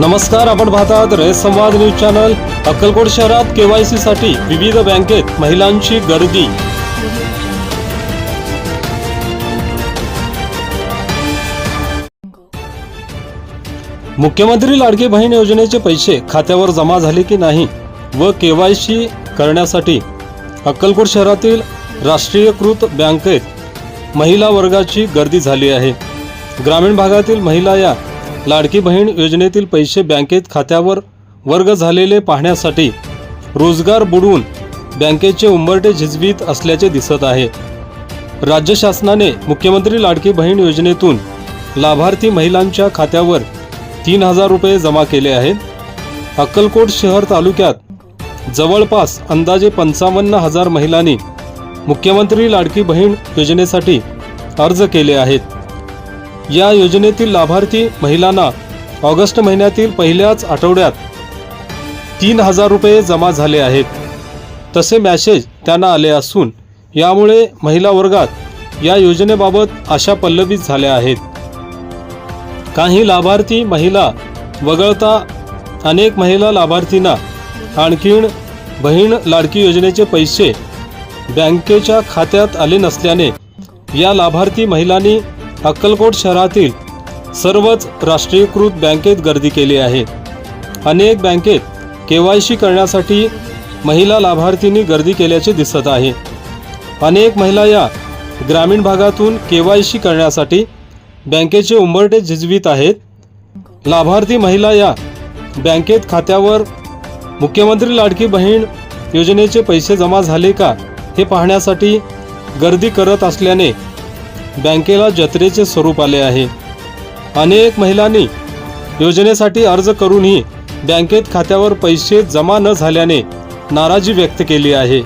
नमस्कार आपण पाहतात रयत संवाद न्यूज चॅनल. अक्कलकोट शहरात केवायसी साठी विविध बँकेत महिलांची गर्दी. मुख्यमंत्री लाडकी बहीण योजनेचे पैसे खात्यावर जमा झाले की नाही व केवायसी करण्यासाठी अक्कलकोट शहरातील राष्ट्रीयकृत बँकेत महिला वर्गाची गर्दी झाली आहे. ग्रामीण भागातील महिला या लाडकी बहीण योजनेतील पैसे बँकेत खात्यावर वर्ग झालेले पाहण्यासाठी रोजगार बुडवून बँकेचे उंबरटे झिजवीत असल्याचे दिसत आहे. राज्य शासनाने मुख्यमंत्री लाडकी बहीण योजनेतून लाभार्थी महिलांच्या खात्यावर तीन हजार रुपये जमा केले आहेत. अक्कलकोट शहर तालुक्यात जवळपास अंदाजे पंचावन्न हजार महिलांनी मुख्यमंत्री लाडकी बहीण योजनेसाठी अर्ज केले आहेत. या योजनेतील लाभार्थी महिलांना ऑगस्ट महिन्यातील पहिल्याच आठवड्यात तीन हजार रुपये जमा झाले आहेत. तसे मॅसेज त्यांना आले असून यामुळे महिला वर्गात या योजनेबाबत आशा पल्लवित झाल्या आहेत. काही लाभार्थी महिला वगळता अनेक महिला लाभार्थींना आणखीन बहीण लाडकी योजनेचे पैसे बँकेच्या खात्यात आले नसल्याने या लाभार्थी महिलांनी अक्कलकोट शहरातील सर्वच राष्ट्रीयकृत बँकेत गर्दी केली आहे. अनेक बँकेत के वाय सी करण्यासाठी महिला लाभार्थींनी गर्दी केल्याचे दिसत आहे. अनेक महिला या ग्रामीण भागातून के वाय सी करण्यासाठी बँकेचे उंबरटे झिजवीत आहेत. लाभार्थी महिला या बँकेत खात्यावर मुख्यमंत्री लाडकी बहीण योजनेचे पैसे जमा झाले का हे पाहण्यासाठी गर्दी करत असल्याने बँकेला जत्रेचे स्वरूप आले आहे. अनेक महिलांनी योजनेसाठी अर्ज करूनही बँकेत खात्यावर पैसे जमा न झाल्याने नाराजी व्यक्त केली आहे.